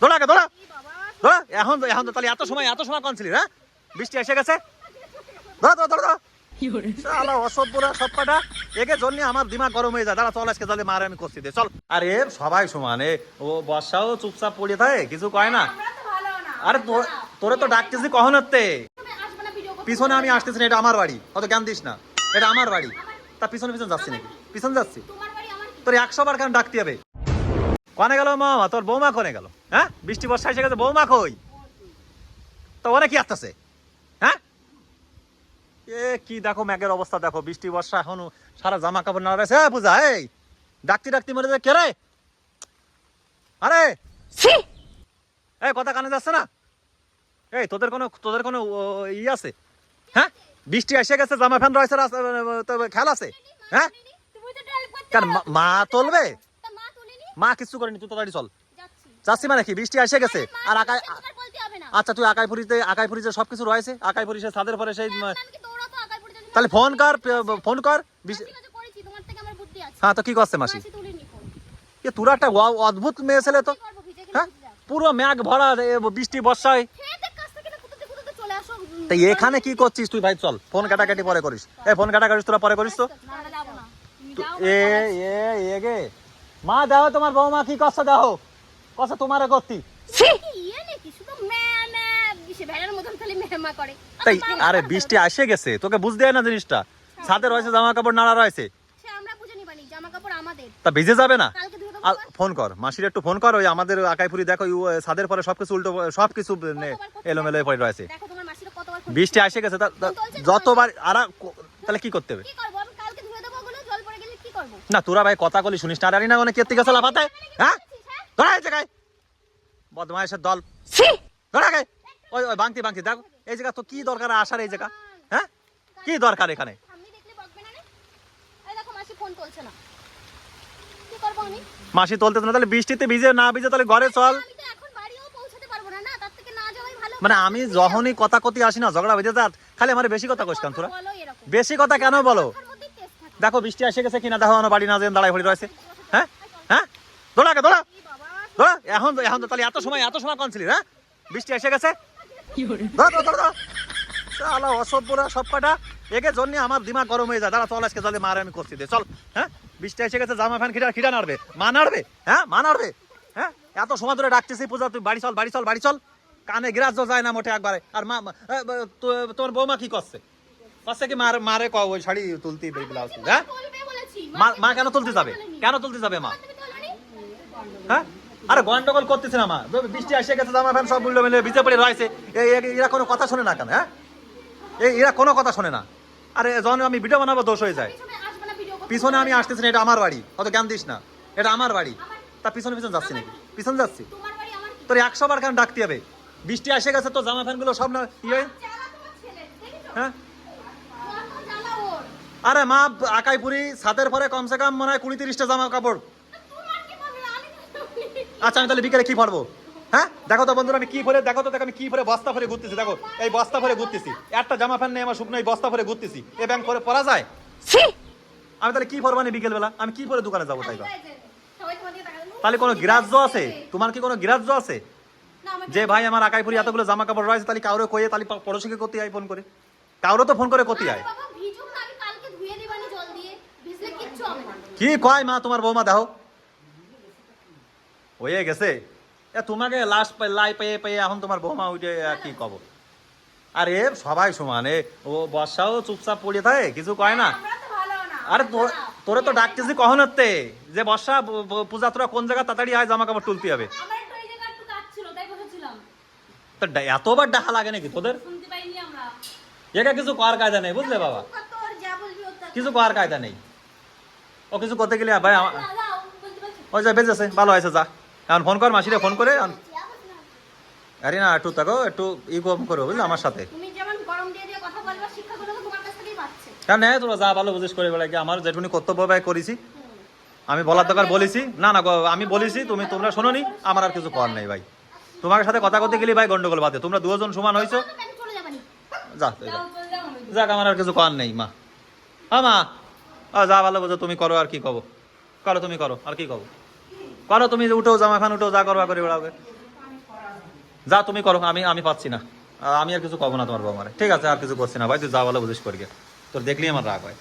দৌড়াকে দৌড়া। দৌড়া। এখন এখন তো তাহলে এত সময় এত সময় কোন ছিলি হ্যাঁ? বৃষ্টি এসে গেছে। দৌড়া দৌড়া দৌড়া শালা অসভ্যরা সবকটা একে জন্য আমার দিমাগ গরম হয়ে যায়। দাঁড়া চল আজকে তাহলে মারে আমি করছি দে চল। আরে সবাই সমান ও বর্ষাও চুপচাপ পড়ে থাকে কিছু কয় না। আরে তোরে তো ডাকতেছি কখন হতে? পিছনে আমি আসতেছি না এটা আমার বাড়ি। অত জ্ঞান দিস না। এটা আমার বাড়ি। তা পিছনে পিছনে যাচ্ছি নাকি? পিছনে যাচ্ছি? তোর একশো বার কেন ডাকতে হবে? কনে গেল মামা? তোর বৌমা কনে গেল? হ্যাঁ? বৃষ্টি বর্ষা এসে গেছে বৌমা কই? তো ওরা কি আসতেছে হ্যাঁ? এ কি দেখো ম্যাগের অবস্থা দেখো বৃষ্টি বর্ষা এখন সারা জামা কাপড় না রয়েছে। হ্যাঁ পূজা এই ডাকতে ডাকতে মরে যায় কে রে? আরে! এই কথা কানে যাচ্ছে না? এই তোদের কোনো তোদের কোনো ই আছে? হ্যাঁ? বৃষ্টি এসে গেছে জামা ফ্যান রয়েছে খেয়াল আছে? হ্যাঁ? কেন মা- তুলবে? মা কিছু করেনি তুই তাড়াতাড়ি চল। যাচ্ছি। মানে কি? বৃষ্টি এসে গেছে? আর আকাই আচ্ছা তুই আকাই ফুরিতে আকাই ফুরিতে সব কিছু রয়েছে? আকাই ফুরি সে ছাদের পরে সেই? তাহলে ফোন কর ফোন কর আছে। হ্যাঁ তো কি করছে মাসি? এ তোরা একটা অদ্ভুত মেয়ে ছেলে তো। হ্যাঁ পুরো ম্যাগ ভরা বৃষ্টি বর্ষায়। তাই এখানে কি করছিস তুই? ভাই চল ফোন কাটাকাটি পরে করিস। এ ফোন কাটাকাটিস তোরা পরে করিস তো। তো এ এ এ গে মা দাও তোমার বৌমা কি করছে দাও। কষ্ট তোমার করতি কি ইয়ে নাকি? শুধু ম্যা, ম্যা, ইসে ভেড়ার মতন খালি ম্যা ম্যা করে। তাই আচ্ছা, আরে বৃষ্টি এসে গেছে তোকে বুঝতে হয় না জিনিসটা। ছাদে রয়েছে জামা কাপড় নাড়া রয়েছে। সে আমরা বুঝে নিবানি, জামা কাপড় আমাদের। তা ভিজে যাবে না? ফোন কর মাসির একটু ফোন কর ওই আমাদের আকাইপুরি দেখো ছাদের পরে সবকিছু উল্টো সবকিছু করতে এলোমেলো হয়ে পড়ে রয়েছে। দেখো তোমার মাসিরা কতবার ফোন বৃষ্টি এসে গেছে? যতবার আর তাহলে কি করতে হবে কি করব? আমি কালকে ধুয়ে দেবো ওগুলো, জল পড়ে গেলে কি করব? না তোরা ভাই কথা কলি শুনিস না আরে না অনেক কেত্তি গেছে লাফাতে হ্যাঁ? ধরা এই জায়গায় বদমাইশের দল। ধরা গে ওই ওই বাংতি বাংতি দেখো। এই জায়গা তো কি দরকার আসার এই জায়গা? হ্যাঁ? কি দরকার এখানে? মাসি তুলতে না তাহলে বৃষ্টিতে ভিজে না ভিজে তাহলে ঘরে চল। মানে আমি যখনই কথা কথি আসি না ঝগড়া বেঁধে যাত খালি আমার বেশি কথা কইস কেন তোরা? বেশি কথা কেন বলো? দেখো বৃষ্টি এসে গেছে কিনা দেখো আমার বাড়ি না যেন দাঁড়াই পড়ে রয়েছে। হ্যাঁ? হ্যাঁ? দৌড়া এখন এখন তো তাহলে এত সময় এত সময় কোন ছিলি হ্যাঁ? বৃষ্টি এসে গেছে। শালা অসভ্যরা সব কটা। একে আমার দিমাগ গরম হয়ে যায়। দাঁড়া চল আজকে তাহলে মারে আমি করছি দে চল। হ্যাঁ? বৃষ্টি এসে গেছে জামা ফ্যান খিটা খিটা নাড়বে। মা নাড়বে? হ্যাঁ? মা নাড়বে? হ্যাঁ? এত সময় ধরে ডাকতেছি পূজা তুই বাড়ি চল বাড়ি চল বাড়ি চল। কানে গ্রাহ্য যায় না মোটে একবারে। আর মা মা- এ, ব- তো- তোমার বৌমা কি করছে? করছে কি মার মারে ক ওই শাড়ি তুলতি ব্লাউজ হ্যাঁ? মা মা কেন তুলতে যাবে? কেন তুলতে যাবে মা? হ্যাঁ? আরে গন্ডগোল করতেছে না মা। বৃষ্টি এসে গেছে জামা প্যান্ট সব উল্টো মিলে ভিজে পড়ে রয়েছে। এরা কোনো কথা শোনে না কেন হ্যাঁ? এই এরা কোনো কথা শোনে না। আরে যখন আমি ভিডিও বানাবো দোষ হয়ে যায়। পিছনে আমি আসতেছি না এটা আমার বাড়ি। অত জ্ঞান দিস না। এটা আমার বাড়ি। তা পিছনে পিছনে যাচ্ছি নাকি? পিছনে যাচ্ছি। তোর একশো বার কেন ডাকতে হবে? বৃষ্টি এসে গেছে তো জামা প্যান্টগুলো সব না ইয়ে? হ্যাঁ। আরে মা আকাই আকাইপুরি ছাদের পরে কমসে কম মনে হয় কুড়ি তিরিশটা জামা কাপড়। আচ্ছা আমি তাহলে বিকেলে কি পরবো? হ্যাঁ? দেখো তো বন্ধুরা আমি কি পরে দেখো তো দেখো আমি কি পরে বস্তা ভরে ঘুরতেছি দেখো। এই বস্তা ভরে ঘুরতেছি। একটা জামা প্যান্ট নেই আমার শুকনো এই বস্তা ভরে ঘুরতেছি। এ ব্যাংক পরে পরা যায়? আমি তাহলে কি পরবো বিকেল বেলা আমি কি পরে দোকানে যাব তাই। তাহলে কোনো গ্রাহ্য আছে? তোমার কি কোনো গ্রাহ্য আছে? যে ভাই আমার আকাইপুরি এতগুলো জামা কাপড় রয়েছে তাহলে কাউরে কয়ে তাহলে পড়োশিকে করতে আয় ফোন করে। কাউরে তো ফোন করে করতে আয় আরে বাবা, ভিজুক না, আমি কালকে ধুয়ে দিবানি জল দিয়ে। ভিজলে কিচ্ছু হবে না। কি কয় মা তোমার বৌমা দেখো। হয়ে গেছে। এ তোমাকে লাস্ট লাই পেয়ে পেয়ে এখন তোমার বৌমা উঠে আর কি কব? আরে সবাই সমান এ ও বর্ষাও চুপচাপ পড়ে থাকে কিছু কয় না? আরে তোরে তো ডাকতেছি কখন হতে যে বর্ষা পূজা তোরা কোন জায়গা তাড়াতাড়ি আয় জামা কাপড় তুলতে হবে। এতবার ডাহা লাগে নাকি তোদের? এটা কিছু করার কায়দা নেই বুঝলে বাবা। কিছু করার কায়দা নেই। ও কিছু করতে গেলে ভাই না, ওই যা বেজেছে ভালো হয়েছে যা। এখন ফোন কর মাসিরে ফোন করে আরে না একটু তাকো একটু ই কম করো বুঝলে আমার সাথে। কেন নেই তোরা যা ভালো বুঝিস করে কি আমার যেটুকুনি কর্তব্য ব্যয় করেছি আমি বলার দরকার বলেছি। না না আমি বলেছি তুমি তোমরা শোনোনি? আমার আর কিছু কর নেই ভাই। তোমার সাথে কথা করতে গেলে ভাই গন্ডগোল বাদে। তোমরা দুজন সমান হয়েছো যা যাক আমার আর কিছু কর নেই মা। হ্যাঁ মা যা ভালো বোঝো, তুমি করো আর কি কবো। করো তুমি করো, আর কি কবো। করো, তুমি উঠো, জামা খান উঠো, যা করবা করে বেড়াবে যা তুমি করো, আমি আমি পাচ্ছি না। আমি আর কিছু কবো না তোমার বাবা ঠিক আছে, আর কিছু করছি না। ভাই, তুই যা ভালো বুঝিস করি তোর দেখলেই আমার রাগ হ্যাঁ।